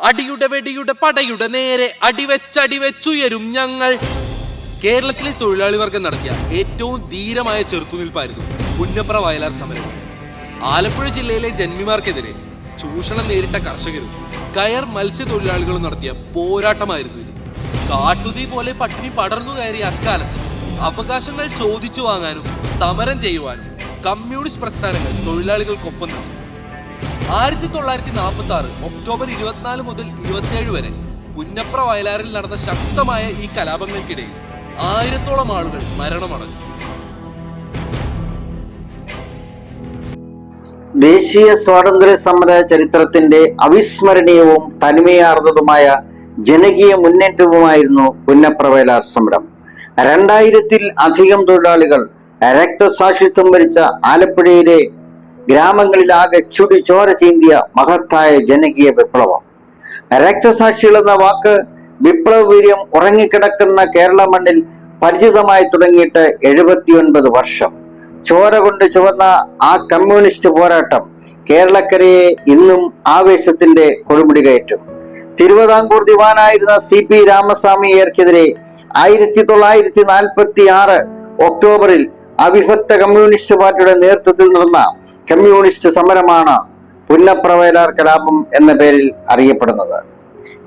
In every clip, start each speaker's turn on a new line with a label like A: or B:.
A: അടിയുടെ വെടിയുടെ പടയുടെ നേരെ അടിവെച്ചടിവെച്ചുയരും ഞങ്ങൾ. കേരളത്തിലെ തൊഴിലാളി വർഗം നടത്തിയ ഏറ്റവും ധീരമായ ചെറുത്തുനിൽപ്പായിരുന്നു പുന്നപ്ര വയലാർ സമരം. ആലപ്പുഴ ജില്ലയിലെ ജന്മിമാർക്കെതിരെ ചൂഷണം നേരിട്ട കർഷകരും കയർ മത്സ്യത്തൊഴിലാളികളും നടത്തിയ പോരാട്ടമായിരുന്നു ഇത്. കാട്ടുതീ പോലെ പട്ടിണി പടർന്നു കയറിയ അക്കാലത്ത് അവകാശങ്ങൾ ചോദിച്ചു വാങ്ങാനും സമരം ചെയ്യുവാനും കമ്മ്യൂണിസ്റ്റ് പ്രസ്ഥാനങ്ങൾ തൊഴിലാളികൾക്കൊപ്പം നിന്നു ആയിരത്തി തൊള്ളായിരത്തി നാൽപ്പത്തി ആറ് ഒക്ടോബർ ഇരുപത്തിനാല് മുതൽ ഇരുപത്തിയേഴ് വരെ പുന്നപ്ര വയലാറിൽ നടന്ന ശക്തമായ ഈ കലാപങ്ങൾക്കിടയിൽ ആയിരത്തോളം ആളുകൾ മരണമടഞ്ഞു.
B: ദേശീയ സ്വാതന്ത്ര്യ സമര ചരിത്രത്തിന്റെ അവിസ്മരണീയവും തനിമയാർന്നതുമായ ജനകീയ മുന്നേറ്റവുമായിരുന്നു പുന്നപ്ര വയലാർ സമരം. രണ്ടായിരത്തിൽ അധികം തൊഴിലാളികൾ രക്തസാക്ഷിത്വം വരിച്ച ആലപ്പുഴയിലെ ഗ്രാമങ്ങളിലാകെ ചുടി ചോര ചീന്തിയ മഹത്തായ ജനകീയ വിപ്ലവം. രക്തസാക്ഷികൾ എന്ന വാക്ക് വിപ്ലവ വീര്യം ഉറങ്ങിക്കിടക്കുന്ന കേരള മണ്ണിൽ പരിചിതമായി തുടങ്ങിയിട്ട് എഴുപത്തിയൊൻപത് വർഷം. ചോര കൊണ്ട് ചുവന്ന ആ കമ്മ്യൂണിസ്റ്റ് പോരാട്ടം കേരളക്കരയെ ഇന്നും ആവേശത്തിന്റെ കൊടുമുടി കയറ്റും തിരുവിതാംകൂർ ദിവാനായിരുന്ന സി പി രാമസ്വാമിയർക്കെതിരെ ആയിരത്തി തൊള്ളായിരത്തി നാൽപ്പത്തി ആറ് ഒക്ടോബറിൽ അവിഭക്ത കമ്മ്യൂണിസ്റ്റ് പാർട്ടിയുടെ നേതൃത്വത്തിൽ നടന്ന കമ്മ്യൂണിസ്റ്റ് സമരമാണ് പുന്നപ്രവയലാർ കലാപം എന്ന പേരിൽ അറിയപ്പെടുന്നത്.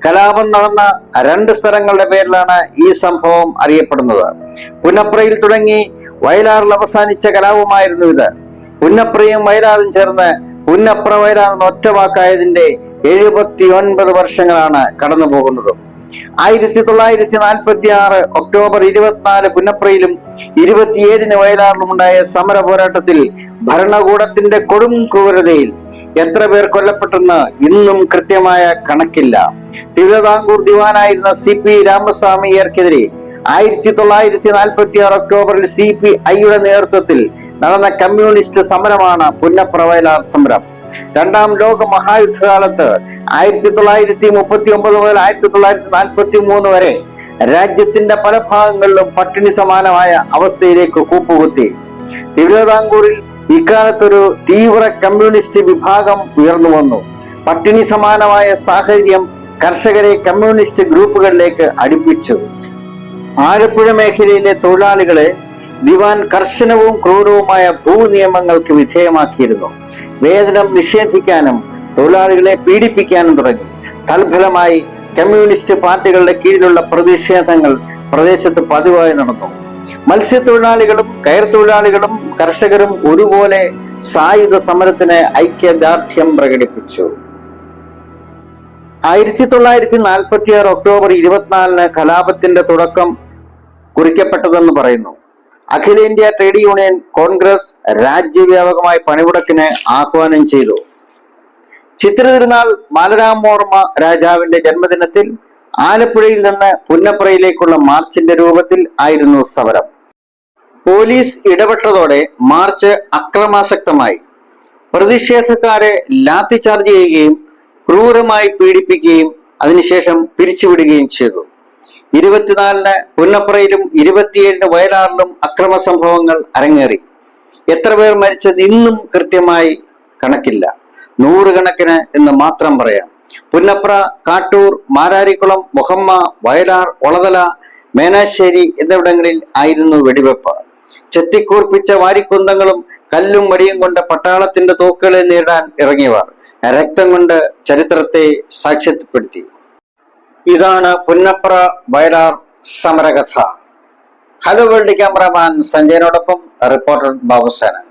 B: കലാപം നടന്ന രണ്ട് സ്ഥലങ്ങളുടെ പേരിലാണ് ഈ സംഭവം അറിയപ്പെടുന്നത്. പുന്നപ്രയിൽ തുടങ്ങി വയലാറിൽ അവസാനിച്ച കലാപമായിരുന്നു ഇത്. പുന്നപ്രയും വയലാറും ചേർന്ന് പുന്നപ്ര വയലാർ എന്ന ഒറ്റവാക്കായതിന്റെ എഴുപത്തി ഒൻപത് വർഷങ്ങളാണ് കടന്നു പോകുന്നത് ആയിരത്തി തൊള്ളായിരത്തി നാൽപ്പത്തി ആറ് ഒക്ടോബർ ഇരുപത്തിനാല് പുന്നപ്രയിലും ഇരുപത്തിയേഴിന് വയലാറിലും ഉണ്ടായ സമര പോരാട്ടത്തിൽ ഭരണകൂടത്തിന്റെ കൊടും ക്രൂരതയിൽ എത്ര പേർ കൊല്ലപ്പെട്ടെന്ന് ഇന്നും കൃത്യമായ കണക്കില്ല. തിരുവിതാംകൂർ ദിവാനായിരുന്ന സി പി രാമസ്വാമിയർക്കെതിരെ ആയിരത്തി തൊള്ളായിരത്തി നാൽപ്പത്തി ആറ് ഒക്ടോബറിൽ സി പി ഐയുടെ നേതൃത്വത്തിൽ നടന്ന കമ്മ്യൂണിസ്റ്റ് സമരമാണ് പുന്നപ്രവയലാർ സമരം. രണ്ടാം ലോക മഹായുദ്ധകാലത്ത് ആയിരത്തി തൊള്ളായിരത്തി മുപ്പത്തി ഒമ്പത് മുതൽ ആയിരത്തി തൊള്ളായിരത്തി നാൽപ്പത്തി മൂന്ന് വരെ രാജ്യത്തിന്റെ പല ഭാഗങ്ങളിലും പട്ടിണി സമാനമായ അവസ്ഥയിലേക്ക് കൂപ്പുകുത്തി. തിരുവിതാംകൂറിൽ ഇക്കാലത്തൊരു തീവ്ര കമ്മ്യൂണിസ്റ്റ് വിഭാഗം ഉയർന്നു വന്നു. പട്ടിണി സമാനമായ സാഹചര്യം കർഷകരെ കമ്മ്യൂണിസ്റ്റ് ഗ്രൂപ്പുകളിലേക്ക് അടുപ്പിച്ചു. ആലപ്പുഴ മേഖലയിലെ തൊഴിലാളികളെ ദിവാൻ കർശനവും ക്രൂരവുമായ ഭൂനിയമങ്ങൾക്ക് വിധേയമാക്കിയിരുന്നു. വേതനം നിഷേധിക്കാനും തൊഴിലാളികളെ പീഡിപ്പിക്കാനും തുടങ്ങി. തൽഫലമായി കമ്മ്യൂണിസ്റ്റ് പാർട്ടികളുടെ കീഴിലുള്ള പ്രതിഷേധങ്ങൾ പ്രദേശത്ത് പതിവായി നടന്നു. മത്സ്യത്തൊഴിലാളികളും കയർ തൊഴിലാളികളും കർഷകരും ഒരുപോലെ സായുധ സമരത്തിന് ഐക്യദാർഢ്യം പ്രകടിപ്പിച്ചു. ആയിരത്തി തൊള്ളായിരത്തി നാൽപ്പത്തി ആറ് ഒക്ടോബർ ഇരുപത്തിനാലിന് കലാപത്തിന്റെ തുടക്കം കുറിക്കപ്പെട്ടതെന്ന് പറയുന്നു. അഖിലേന്ത്യാ ട്രേഡ് യൂണിയൻ കോൺഗ്രസ് രാജ്യവ്യാപകമായി പണിമുടക്കിന് ആഹ്വാനം ചെയ്തു. ചിത്ര തിരുനാൾ ബാലരാമോർമ്മ രാജാവിന്റെ ജന്മദിനത്തിൽ ആലപ്പുഴയിൽ നിന്ന് പുന്നപ്പുറയിലേക്കുള്ള മാർച്ചിന്റെ രൂപത്തിൽ ആയിരുന്നു സമരം. പോലീസ് ഇടപെട്ടതോടെ മാർച്ച് അക്രമാസക്തമായി. പ്രതിഷേധക്കാരെ ലാത്തി ചാർജ് ചെയ്യുകയും ക്രൂരമായി പീഡിപ്പിക്കുകയും അതിനുശേഷം പിരിച്ചുവിടുകയും ചെയ്തു. ഇരുപത്തിനാലിന് പുന്നപ്പുറയിലും ഇരുപത്തിയേഴിന് വയലാറിലും അക്രമ സംഭവങ്ങൾ അരങ്ങേറി. എത്ര പേർ മരിച്ചത് ഇന്നും കൃത്യമായി കണക്കില്ല. നൂറുകണക്കിന് എന്ന് മാത്രം പറയാം. പുന്നപ്ര കാട്ടൂർ മാരാരിക്കുളം മുഹമ്മ വയലാർ ഒളതല മേനാശ്ശേരി എന്നിവിടങ്ങളിൽ ആയിരുന്നു വെടിവെപ്പ്. ചെത്തിക്കൂർപ്പിച്ച വാരിക്കുന്തങ്ങളും കല്ലും വടിയും കൊണ്ട് പട്ടാളത്തിന്റെ തോക്കുകളെ നേടാൻ ഇറങ്ങിയവർ രക്തം കൊണ്ട് ചരിത്രത്തെ സാക്ഷ്യപ്പെടുത്തി. ഇതാണ് പുന്നപ്ര വയലാർ സമരകഥ. ഹലോ വേൾഡ് ക്യാമറാമാൻ സഞ്ജയനോടൊപ്പം റിപ്പോർട്ടർ ബാബുസേനൻ